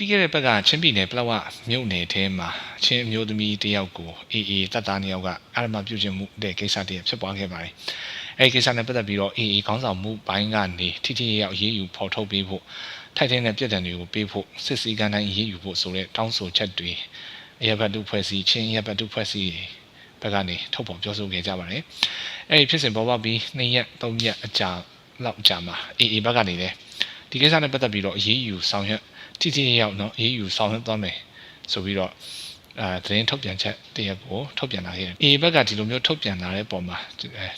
ပြီးခဲ့တဲ့ဘက်ကချင်းပြည်နယ်ပလောက်ဝမြို့နယ်ထဲမှာချင်းအမျိုးသမီးတယောက်ကိုအေးအေးတတ်တာနှစ်ယောက်ကအာရမပြုခြင်းမှုတဲ့ကိစ္စတည်းဖြစ်ပွားခဲ့ပါတယ်။အဲဒီကိစ္စနဲ့ပတ်သက်ပြီးတော့အေးအေးခေါင်းဆောင်မှုဘိုင်းကနေထိထိရောက်ရေးယူဖော်ထုတ်ပေးဖို့ထိုက်တဲ့နဲ့ပြည်တံတွေကိုပေးဖို့စစ်စည်းကမ်းတိုင်းရေးယူဖို့ဆိုတဲ့တောင်းဆိုချက်တွေအရဘတ်တုဖွဲ့စည်းချင်းအရဘတ်တုဖွဲ့စည်းဘက်ကနေထုတ်ဖော်ပြောဆိုခဲ့ကြပါတယ်။အဲဒီဖြစ်စဉ်ပေါ်ပေါက်ပြီး2ရက်3ရက်အကြာလောက်ကြာမှာအေးအေးဘက်ကနေလည်းဒီကိစ္စနဲ့ပတ်သက်ပြီးတော့အရေးယူဆောင်ရွက် တိတိရောက်တော့အေးယူဆောင်ရွက်သွားမယ်ဆိုပြီးတော့အဲသတင်းထုတ်ပြန်ချက်တရက်ကိုထုတ်ပြန်လာခဲ့တယ်။အေဘက်ကဒီလိုမျိုးထုတ်ပြန်လာတဲ့ပုံမှာ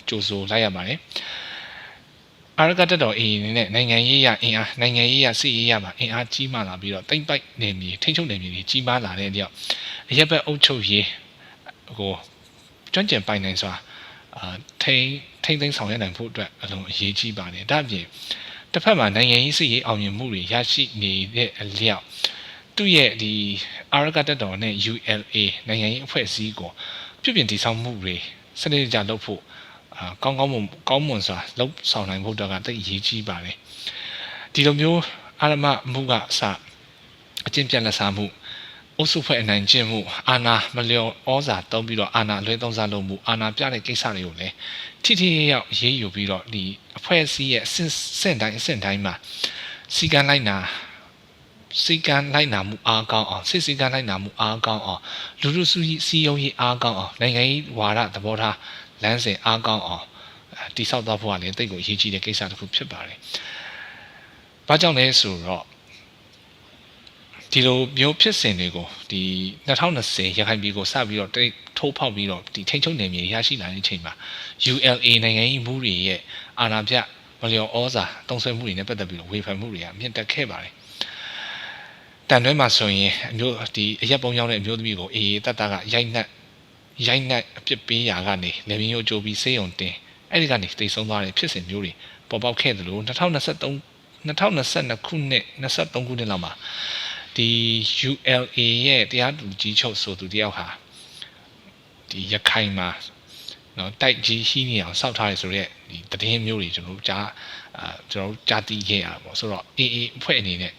ကြိုဆိုလိုက်ရပါတယ်။အာရကတက်တော်အေအနေနဲ့နိုင်ငံရေးရအင်အားနိုင်ငံရေးရစစ်ရေးရမှာအင်အားကြီးမားလာပြီးတော့တိမ့်ပိုက်နေမြေထိန်းချုပ်နေမြေကြီးကြီးမားလာတဲ့ကြောင့်အရက်ဘက်အုပ်ချုပ်ရေးဟိုကျွမ်းကျင်ပိုင်နိုင်စွာအာထိန်းထိန်းသိမ်းဆောင်ရွက်နိုင်ဖို့အတွက်အလုံးအရေးကြီးပါတယ်။ဒါ့အပြင် တစ်ဖက်မှာနိုင်ငံရေးစစ်ရေးအောင်မြင်မှုတွေရရှိနေတဲ့အလျောက်သူ့ရဲ့ဒီအာရကတက်တော်နဲ့ ULA နိုင်ငံရေးအဖွဲ့အစည်းကိုပြုပြင်တည်ဆောက်မှုတွေစနစ်တကျလုပ်ဖို့အာကောင်းကောင်းမွန်ကောင်းမွန်စွာလုပ်ဆောင်နိုင်ဖို့တော့ကတိတ်အရေးကြီးပါတယ်ဒီလိုမျိုးအာရမမှုကအစအကျင့်ပြတ်လက်စားမှု အုပ်စုဖွဲ့အနိုင်ကျင့်မှုအာဏာမလျော်ဩဇာတုံးပြီးတော့အာဏာအလွဲသုံးစားလုပ်မှုအာဏာပြတဲ့ကိစ္စတွေကိုလည်းထိထိရောက်ရေးယူပြီးတော့ဒီအဖွဲ့အစည်းရဲ့အဆင့်ဆင့်တိုင်းအဆင့်တိုင်းမှာစီကံလိုက်နာစီကံလိုက်နာမှုအားကောင်းအောင်စစ်စီကံလိုက်နာမှုအားကောင်းအောင်လူလူစုစီယုံရေးအားကောင်းအောင်နိုင်ငံရေးဝါဒသဘောထားလမ်းစဉ်အားကောင်းအောင်တိဆောက်သွားဖို့ကလည်းတိတ်ကိုအရေးကြီးတဲ့ကိစ္စတစ်ခုဖြစ်ပါတယ်။ဘာကြောင့်လဲဆိုတော့ ဒီလိုမျိုးဖြစ်စဉ်တွေကိုဒီ2020ရခိုင်ပြည်ကိုစပြီးတော့တိတ်ထိုးဖောက်ပြီးတော့ဒီထိန်းချုပ်နယ်မြေရရှိလာတဲ့အချိန်မှာ ULA နိုင်ငံရေးမှုတွေရဲ့အာဏာပြမလျော်ဩဇာတုံးဆွဲမှုတွေနဲ့ပတ်သက်ပြီးတော့ဝေဖန်မှုတွေကမြင့်တက်ခဲ့ပါတယ်တန်တွဲမှာဆိုရင်အမျိုးဒီအရက်ပုံရောက်တဲ့အမျိုးသမီးကိုအေးအေးတတ်တာကရိုက်နှက်ရိုက်နှက်အပြစ်ပေးရာကနေလေမင်းရိုးကြိုးပြီးစေးုံတင်အဲ့ဒီကနေတိတ်ဆုံးသွားတဲ့ဖြစ်စဉ်မျိုးတွေပေါ်ပေါက်ခဲ့သလို2023 2022ခုနှစ်23ခုနှစ်လောက်မှာ ဒီ ULA ရဲ့တရားသူကြီးချုပ်ဆိုသူတယောက်ဟာဒီရခိုင်မှာနော်တိုက်ကြီးရှိနေအောင်စောက်ထားရဆိုတော့ဒီတည်င်းမျိုးတွေကျွန်တော်တို့ကြားအာကျွန်တော်တို့ကြားသိခဲ့ရတာပေါ့ဆိုတော့ AA အဖွဲ့အနေနဲ့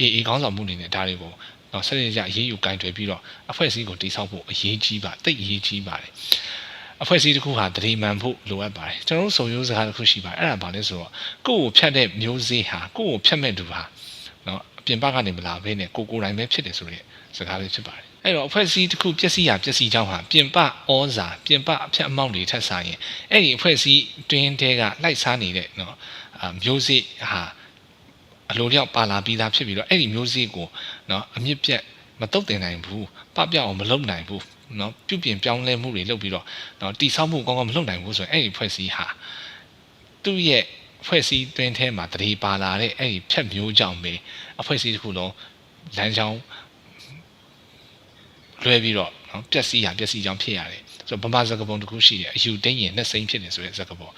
AA ခေါင်းဆောင်မှုအနေနဲ့ဒါတွေကိုတော့ဆက်ရကြအရေးယူကင်တွယ်ပြီးတော့အဖွဲ့အစည်းကိုတိစောက်ဖို့အရေးကြီးပါတိတ်အရေးကြီးပါတယ်အဖွဲ့အစည်းတစ်ခုဟာတတိမှန်ဖို့လိုအပ်ပါတယ်ကျွန်တော်တို့စုံရိုးစကားတစ်ခုရှိပါတယ်အဲ့ဒါဘာလဲဆိုတော့ကိုယ့်ကိုဖြတ်တဲ့မျိုးစေ့ဟာကိုယ့်ကိုဖြတ်မဲ့သူဟာနော် အပြင်ဘက်ကနေမလာဘဲနဲ့ကိုကိုယ်တိုင်ပဲဖြစ်တယ်ဆိုတဲ့စကားလေးဖြစ်ပါတယ်အဲ့တော့အဖွဲ့အစည်းတစ်ခုပျက်စီးရပျက်စီးကြောင်းဟာပြင်ပဩဇာပြင်ပအဖြတ်အမောက်တွေထက်ဆိုင်ရင်အဲ့ဒီအဖွဲ့အစည်းတွင်းတဲကလိုက်စားနေတဲ့နော်အမျိုးစေ့ဟာအလိုလျောက်ပါလာပြီးသားဖြစ်ပြီးတော့အဲ့ဒီမျိုးစေ့ကိုနော်အမြင့်ပြတ်မတုတ်တင်နိုင်ဘူးပပအောင်မလုပ်နိုင်ဘူးနော်ပြုပြင်ပြောင်းလဲမှုတွေလုပ်ပြီးတော့နော်တိဆောက်မှုကောင်းကောင်းမလုပ်နိုင်ဘူးဆိုရင်အဲ့ဒီဖွဲ့စည်းဟာသူ့ရဲ့ ဖွဲ့စည်းတွင်းထဲမှာတရေပါလာတဲ့အဲ့ဒီဖြတ်မျိုးကြောင့်ပဲအဖွဲ့အစည်းတစ်ခုလုံးလမ်းကြောင်းလွဲပြီးတော့နော်ပျက်စီးရပျက်စီးကြောင်းဖြစ်ရတယ်ဆိုတော့ဗမာစကားပုံတစ်ခုရှိတယ်အယူတင်းရင်နဲ့စိမ့်ဖြစ်နေဆိုတဲ့စကားပုံ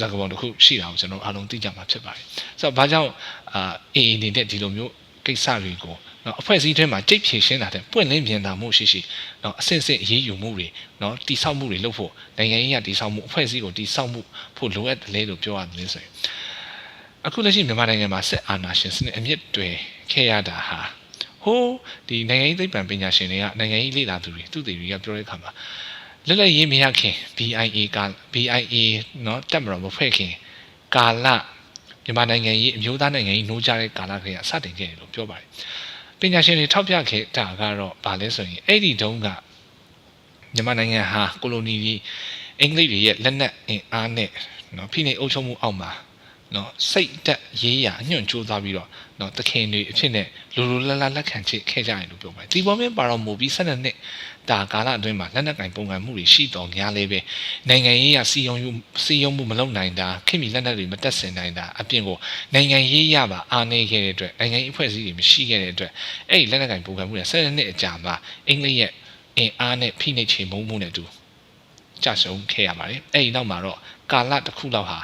ဇာကပုံတစ်ခုရှိတာကိုကျွန်တော်အားလုံးသိကြမှာဖြစ်ပါတယ်ဆိုတော့ဘာကြောင့်အာအေးအနေနဲ့ဒီလိုမျိုးကိစ္စတွေကို နော်အဖွဲ့အစည်းထဲမှာကြိတ်ဖြည့်ရှင်းတာတဲ့ပွင့်လင်းမြင်သာမှုရှိရှိနော်အစစ်စစ်အရေးယူမှုတွေနော်တိဆောက်မှုတွေလုပ်ဖို့နိုင်ငံရေးရတိဆောက်မှုအဖွဲ့အစည်းကိုတိဆောက်မှုဖို့လိုအပ်တယ်လေလို့ပြောရတယ်ဆိုရင်အခုလက်ရှိမြန်မာနိုင်ငံမှာစစ်အာဏာရှင်စနစ်အမြင့်တွယ်ခဲ့ရတာဟာဟိုးဒီနိုင်ငံရေးသိပ္ပံပညာရှင်တွေကနိုင်ငံရေးလေ့လာသူတွေသူတွေကပြောတဲ့အခါမှာလက်လက်ရေးမရခင် BIA က BIA เนาะတက်မတော်မဖွဲ့ခင်ကာလမြန်မာနိုင်ငံရေးအမျိုးသားနိုင်ငံရေးနှိုးကြတဲ့ကာလကစတင်ခဲ့တယ်လို့ပြောပါတယ် ပညာရှင်တွေထောက်ပြခဲ့တာကတော့ဗာလဲဆိုရင်အဲ့ဒီတုန်းကမြန်မာနိုင်ငံဟာကိုလိုနီကြီးအင်္ဂလိပ်တွေရဲ့လက်နက်အင်အားနဲ့နော်ဖိနှိပ်အုပ်ချုပ်မှုအောက်မှာနော်စိတ်တက်ရေးရအညွန့်ကြိုးစားပြီးတော့နော်တခင်တွေအဖြစ်နဲ့လူလူလတ်လတ်လက်ခံချစ်ခဲ့ကြတယ်လို့ပြောပါတယ်။ဒီပေါ်မှာပါတော်မူပြီး၁၂နှစ် ဒါကာလအတွင်းမှာလက်နက်ကင်ပုံကံမှုတွေရှိတော်များလေးပဲနိုင်ငံရေးရစီယုံစီယုံမှုမလုပ်နိုင်တာခင်မီလက်နက်တွေမတက်ဆင်နိုင်တာအပြင်ကိုနိုင်ငံရေးရပါအားနေခဲ့တဲ့အတွက်နိုင်ငံရေးအဖွဲ့အစည်းတွေမရှိခဲ့တဲ့အတွက်အဲ့ဒီလက်နက်ကင်ပုံကံမှုတွေ12နှစ်အကြာမှာအင်္ဂလိပ်ရဲ့အင်အားနဲ့ဖိနှိပ်ချေမှုမှုနဲ့တူကြဆုံးခဲ့ရပါတယ်အဲ့ဒီနောက်မှာတော့ကာလတစ်ခုလောက်ဟာ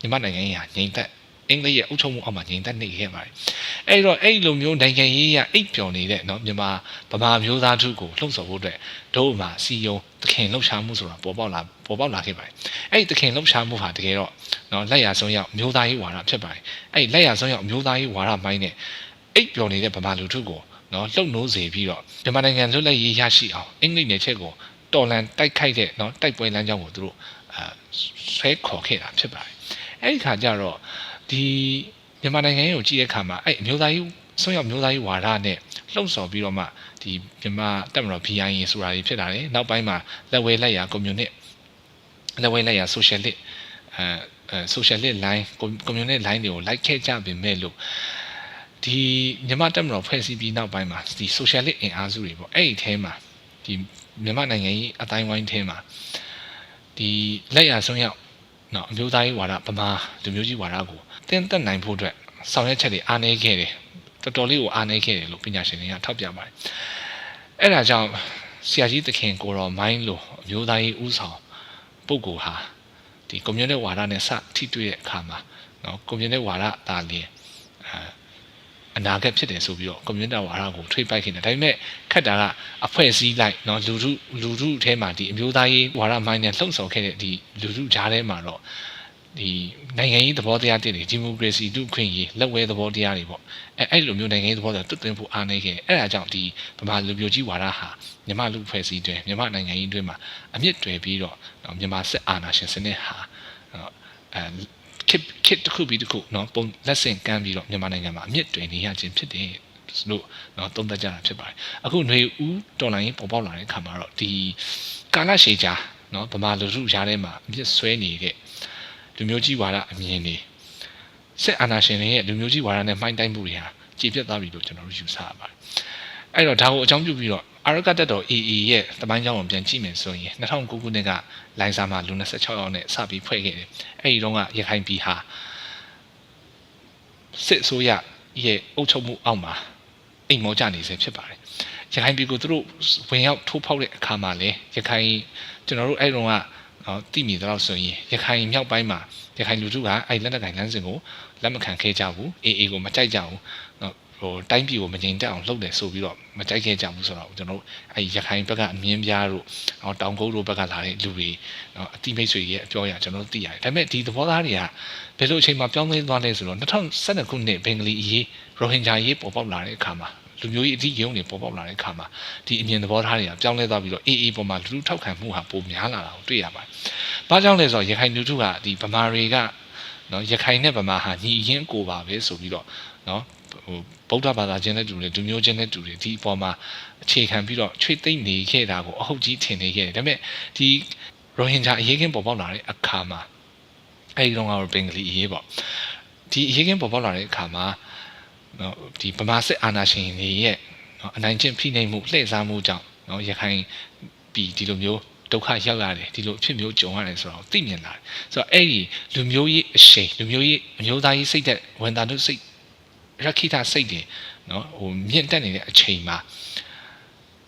မြန်မာနိုင်ငံရေးဟာငြိမ်သက် အင်္ဂလိပ်ရဲ့အုပ်ချုပ်မှုအောက်မှာငြိမ်သက်နေခဲ့ပါတယ်။အဲ့တော့အဲ့လိုမျိုးနိုင်ငံရေးရအိပ်ပျော်နေတဲ့နော်မြန်မာဗမာမျိုးသားထုကိုလှုံ့ဆော်ဖို့အတွက်တို့မှာစီယုံသခင်လှုပ်ရှားမှုဆိုတာပေါ်ပေါက်လာပေါ်ပေါက်လာခဲ့ပါတယ်။အဲ့ဒီသခင်လှုပ်ရှားမှုဟာတကယ်တော့နော်လက်ရဆုံးရောက်မျိုးသားရေးဝါဒဖြစ်ပါတယ်။အဲ့ဒီလက်ရဆုံးရောက်မျိုးသားရေးဝါဒမိုင်းနဲ့အိတ်ပျော်နေတဲ့ဗမာလူထုကိုနော်လှုပ်နိုးစေပြီးတော့မြန်မာနိုင်ငံလွတ်လပ်ရေးရရှိအောင်အင်္ဂလိပ်နယ်ချက်ကိုတော်လန်တိုက်ခိုက်တဲ့နော်တိုက်ပွဲလမ်းကြောင်းကိုသူတို့အဲဆွဲခေါ်ခဲ့တာဖြစ်ပါတယ်အဲ့ဒီခါကျတော့ ဒီမြန်မာနိုင်ငံကိုကြည့်တဲ့အခါမှာအဲ့အမျိုးသားရေးဆွမ်းရောက်မျိုးသားရေးဝါဒနဲ့လှုံ့ဆော်ပြီးတော့မှဒီမြန်မာတက်မတော် BIA ဆိုတာတွေဖြစ်လာတယ်နောက်ပိုင်းမှာလက်ဝဲလက်ရာကွန်မြူနစ်လက်ဝဲလက်ရာ socialist အဲအဲ socialist line communist line တွေကိုလိုက်ခဲ့ကြပြင်မဲ့လို့ဒီမြန်မာတက်မတော်ဖွဲ့စည်းပြီးနောက်ပိုင်းမှာဒီ socialist အင်အားစုတွေပေါ့အဲ့ဒီအဲမှာဒီမြန်မာနိုင်ငံကြီးအတိုင်းဝိုင်းထဲမှာဒီလက်ရဆုံးရောက်နော်အမျိုးသားရေးဝါဒဗမာလူမျိုးကြီးဝါဒကို တင်းတက်နိုင်ဖို့အတွက်ဆောင်ရွက်ချက်တွေအားနည်းခဲ့တယ်တော်တော်လေးကိုအားနည်းခဲ့တယ်လို့ပညာရှင်တွေကထောက်ပြပါတယ်အဲ့ဒါကြောင့်ဆရာကြီးသခင်ကိုတော်မိုင်းလို့အမျိုးသားရေးဥဆောင်ပုဂ္ဂိုလ်ဟာဒီကွန်မြူနတီဝါဒနဲ့စထိတွေ့တဲ့အခါမှာနော်ကွန်မြူနတီဝါဒဒါလင်းအဲအနာဂတ်ဖြစ်တယ်ဆိုပြီးတော့ကွန်မြူနတီဝါဒကိုထွေးပိုက်ခင်တယ်ဒါပေမဲ့ခက်တာကအဖွဲစည်းလိုက်နော်လူထုလူထုထဲမှာဒီအမျိုးသားရေးဝါဒမိုင်းနဲ့လှုံ့ဆော်ခဲ့တဲ့ဒီလူထုကြားထဲမှာတော့ ဒီနိုင်ငံရေးသဘောတရားတွေဒီမိုကရေစီလူခွင့်ရေးလက်ဝဲသဘောတရားတွေပေါ့အဲအဲ့လိုမျိုးနိုင်ငံရေးသဘောတရားတွတ်သွင်းဖို့အားနေခဲ့အဲ့ဒါကြောင့်ဒီဗမာလူမျိုးကြီးဝါဒဟာမြန်မာလူဖွဲ့စည်းတွေမြန်မာနိုင်ငံရေးတွေမှာအမြင့်တွယ်ပြီးတော့မြန်မာစစ်အာဏာရှင်စနစ်ဟာအဲခစ်ခစ်တစ်ခုပြီးတစ်ခုเนาะပုံလက်ဆင့်ကမ်းပြီးတော့မြန်မာနိုင်ငံမှာအမြင့်တွယ်နေရခြင်းဖြစ်တယ်လို့เนาะသုံးသပ်ကြတာဖြစ်ပါတယ်အခုຫນွေဦးတော်လိုင်းပေါ်ပေါက်လာတဲ့ခါမှာတော့ဒီကာလရှည်ကြာเนาะဗမာလူထုရားထဲမှာအမြင့်ဆွဲနေတဲ့ လူမျိုးကြီးဝါဒအမြင်တွေစစ်အာဏာရှင်တွေရဲ့လူမျိုးကြီးဝါဒနဲ့မှိုင်းတိုင်းမှုတွေဟာကြည်ပြတ်သွားပြီလို့ကျွန်တော်တို့ယူဆရပါတယ်အဲ့တော့ဒါကိုအကြောင်းပြုပြီးတော့အာရကတက်တော် AA ရဲ့တပိုင်းကြောင်းကိုပြန်ကြည့်မယ်ဆိုရင်2009ခုနှစ်ကလိုင်စာမှာလူ26ယောက်နဲ့စပြီးဖွဲ့ခဲ့တယ်အဲ့ဒီတော့ကရခိုင်ပြည်ဟာစစ်အစိုးရရဲ့အုပ်ချုပ်မှုအောက်မှာအိမ်မောကြနေစေဖြစ်ပါတယ်ရခိုင်ပြည်ကိုသူတို့ဝင်ရောက်ထိုးဖောက်တဲ့အခါမှာလေရခိုင်ကျွန်တော်တို့အဲ့တုန်းက နော်တိမိတော့ဆိုရင်ရခိုင်မြောက်ပိုင်းမှာရခိုင်လူထုကအဲ့လက်နက်ကင်လမ်းစဉ်ကိုလက်မခံခဲ့ကြဘူးအေးအေးကိုမကြိုက်ကြဘူးနော်ဟိုတိုင်းပြည်ကိုမငြိမ်သက်အောင်လုပ်တယ်ဆိုပြီးတော့မကြိုက်ခဲ့ကြဘူးဆိုတော့ကျွန်တော်တို့အဲ့ရခိုင်ဘက်ကအမြင်းပြားတို့နော်တောင်ကုန်းတို့ဘက်ကလာတဲ့လူတွေနော်အတိမိတ်ဆွေရဲ့အပြောအရကျွန်တော်တို့သိရတယ်ဒါပေမဲ့ဒီသဘောသားတွေကဘယ်လိုအချိန်မှာပြောင်းလဲသွားလဲဆိုတော့2012ခုနှစ်ဘင်္ဂလီအရေးရိုဟင်ဂျာရေးပေါ်ပေါက်လာတဲ့အခါမှာ လူမျိုးရေးအထီးယုံတွေပေါ်ပေါက်လာတဲ့အခါမှာဒီအမြင်သဘောထားတွေကပြောင်းလဲသွားပြီးတော့အေးအေးပေါ်မှာလူလူထောက်ခံမှုဟာပိုများလာတာကိုတွေ့ရပါတယ်။ဘာကြောင့်လဲဆိုတော့ရခိုင်လူထုကဒီဗမာတွေကနော်ရခိုင်နဲ့ဗမာဟာညီအရင်ကိုပါပဲဆိုပြီးတော့နော်ဟိုဗုဒ္ဓဘာသာချင်းနဲ့တူတယ်လူမျိုးချင်းနဲ့တူတယ်ဒီအပေါ်မှာအခြေခံပြီးတော့ချွေသိမ့်နေခဲ့တာကိုအဟုတ်ကြီးထင်နေခဲ့တယ်ဒါပေမဲ့ဒီရိုဟင်ဂျာအရေးကင်းပေါ်ပေါက်လာတဲ့အခါမှာအဲဒီတော့ကတော့ဘင်္ဂလီအရေးပေါ့ဒီအရေးကင်းပေါ်ပေါက်လာတဲ့အခါမှာ နော်ဒီဗမာစစ်အာဏာရှင်တွေရဲ့နော်အနိုင်ကျင့်ဖိနှိပ်မှုလှည့်စားမှုကြောင့်နော်ရခိုင်ပြည်ဒီလိုမျိုးဒုက္ခရောက်ရတယ်ဒီလိုအဖြစ်မျိုးကြုံရတယ်ဆိုတော့သိမြင်လာတယ်ဆိုတော့အဲ့ဒီလူမျိုးရေးအရှိန်လူမျိုးရေးအမျိုးသားရေးစိတ်သက်ဝန်တာတို့စိတ်ရခိတာစိတ်တွေနော်ဟိုမြင့်တက်နေတဲ့အချိန်မှာ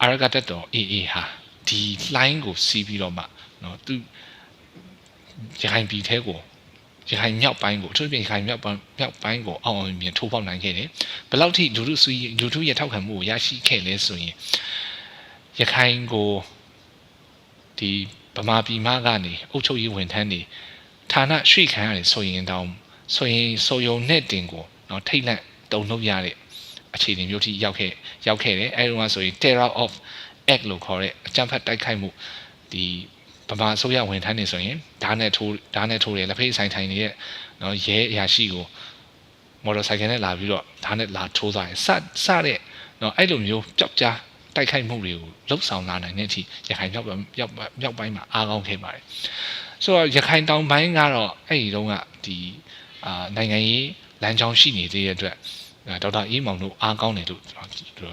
အာရကတက်တော်အေးအေးဟာဒီ line ကိုစီးပြီးတော့မှနော်သူရခိုင်ပြည်ထဲကို ရခိုင်မြောက်ပိုင်းကိုအထူးဖြင့်ရခိုင်မြောက်ပိုင်းမြောက်ပိုင်းကိုအောင်အောင်မြင်ထိုးပေါက်နိုင်ခဲ့တယ်ဘယ်လောက်ထိလူထုဆွေးလူထုရဲ့ထောက်ခံမှုကိုရရှိခဲ့လဲဆိုရင်ရခိုင်ကိုဒီဗမာပြည်မကနေအုပ်ချုပ်ရေးဝန်ထမ်းတွေဌာနရွှေ့ခံရတယ်ဆိုရင်တောင်ဆိုရင်ဆိုယုံနဲ့တင်ကိုနော်ထိတ်လန့်တုံ့နှုတ်ရတဲ့အခြေအနေမျိုးထိရောက်ခဲ့ရောက်ခဲ့တယ်အဲဒီတော့ဆိုရင် terror of act လို့ခေါ်တဲ့အကြမ်းဖက်တိုက်ခိုက်မှုဒီ ဗမာအစိုးရဝန်ထမ်းတွေဆိုရင်ဓာတ်နဲ့ထိုးဓာတ်နဲ့ထိုးတယ်လက်ဖေးဆိုင်ထိုင်နေတဲ့နော်ရဲအရာရှိကိုမော်တော်ဆိုင်ကယ်နဲ့လာပြီးတော့ဓာတ်နဲ့လာထိုးသွားတယ်စစတဲ့နော်အဲ့လိုမျိုးကြောက်ကြားတိုက်ခိုက်မှုတွေကိုလှုပ်ဆောင်လာနိုင်တဲ့အထိရခိုင်မြောက်မြောက်မြောက်ပိုင်းမှာအားကောင်းခဲ့ပါတယ်ဆိုတော့ရခိုင်တောင်ပိုင်းကတော့အဲ့ဒီတုန်းကဒီအာနိုင်ငံရေးလမ်းကြောင်းရှိနေသေးတဲ့အတွက် ဒေါက်တာအေးမောင်တို့အားကောင်းတယ်လို့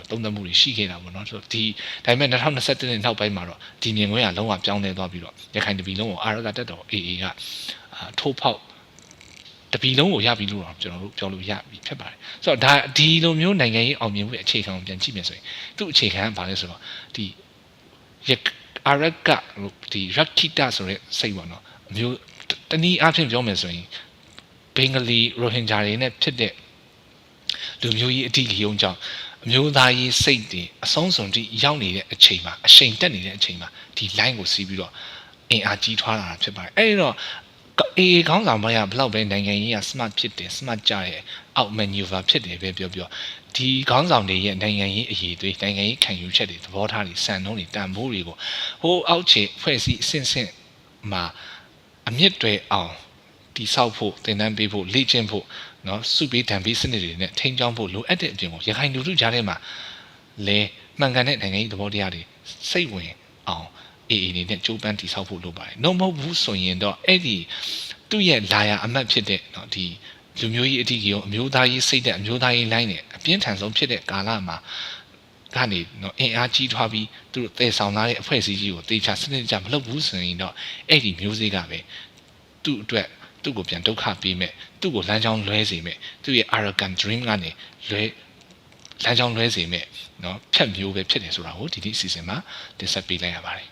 သုံးသပ်မှုတွေရှိခဲ့တာပေါ့နော်ဆိုတော့ဒီဒါပေမဲ့2021နှစ်နောက်ပိုင်းမှာတော့ဒီမြင်ကွင်းကလုံးဝပြောင်းလဲသွားပြီးတော့ရခိုင်တပီလုံးကိုအာရကတက်တော် AA ကထိုးဖောက်တပီလုံးကိုရပြီလို့တော့ကျွန်တော်တို့ပြောလို့ရပြီဖြစ်ပါတယ်ဆိုတော့ဒါဒီလိုမျိုးနိုင်ငံရေးအောင်မြင်မှုအခြေခံကိုပြန်ကြည့်မယ်ဆိုရင်သူ့အခြေခံကဘာလဲဆိုတော့ဒီအာရကဒီရက္ခိတဆိုတဲ့စိတ်ပေါ့နော်အမျိုးတနည်းအားဖြင့်ပြောမယ်ဆိုရင်ဘင်္ဂလီရိုဟင်ဂျာတွေနဲ့ဖြစ်တဲ့ လူမျိုးရေးအတိလျုံကြောင့်အမျိုးသားရေးစိတ်တွေအဆုံးစွန်တိရောက်နေတဲ့အချိန်မှာအချိန်တက်နေတဲ့အချိန်မှာဒီ line ကိုစီးပြီးတော့အင်အားကြီးထွားလာတာဖြစ်ပါတယ်အဲ့ဒီတော့အေးခေါင်းဆောင်ဘက်ကဘလောက်ပဲနိုင်ငံရေးက smart ဖြစ်တယ် smart ကြတယ်အောက် maneuver ဖြစ်တယ်ပဲပြောပြောဒီခေါင်းဆောင်တွေရဲ့နိုင်ငံရေးအရေးတွေနိုင်ငံရေးခံယူချက်တွေသဘောထားတွေစံနှုန်းတွေတန်ဖိုးတွေကိုဟိုအောက်ခြေဖွဲ့စည်းအဆင့်ဆင့်မှာအမြင့်တွေအောင်တိဆောက်ဖို့တင်တန်းပေးဖို့လေ့ကျင့်ဖို့ နော်စုပေးတံပေးစနစ်တွေနဲ့ထိန်းကျောင်းဖို့လိုအပ်တဲ့အပြင်ကိုရခိုင်လူထုကြားထဲမှာလဲမှန်ကန်တဲ့နိုင်ငံရေးသဘောတရားတွေစိတ်ဝင်အောင်အေးအေးနေနဲ့ကြိုးပမ်းတည်ဆောက်ဖို့လိုပါတယ်။နှုတ်မဟုတ်ဘူးဆိုရင်တော့အဲ့ဒီသူ့ရဲ့လာရအမှတ်ဖြစ်တဲ့နော်ဒီလူမျိုးရေးအထီးကြီးရောအမျိုးသားရေးစိတ်တဲ့အမျိုးသားရေးလိုင်းနဲ့အပြင်းထန်ဆုံးဖြစ်တဲ့ကာလမှာကနေတော့အင်အားကြီးထွားပြီးသူတို့တည်ဆောင်လာတဲ့အဖွဲ့အစည်းကြီးကိုတေချာစနစ်ကြမလုပ်ဘူးဆိုရင်တော့အဲ့ဒီမျိုးစေ့ကပဲသူ့အတွက် သူ့ကိုပြန်ဒုက္ခပေးမဲ့သူ့ကိုလမ်းကြောင်းလွဲစေမဲ့သူ့ရဲ့ arrogant dream ကနေလွဲလမ်းကြောင်းလွဲစေမဲ့เนาะဖြတ်မျိုးပဲဖြစ်တယ်ဆိုတာကိုဒီဒီအစီအစဉ်မှာတင်ဆက်ပေးလိုက်ရပါတယ်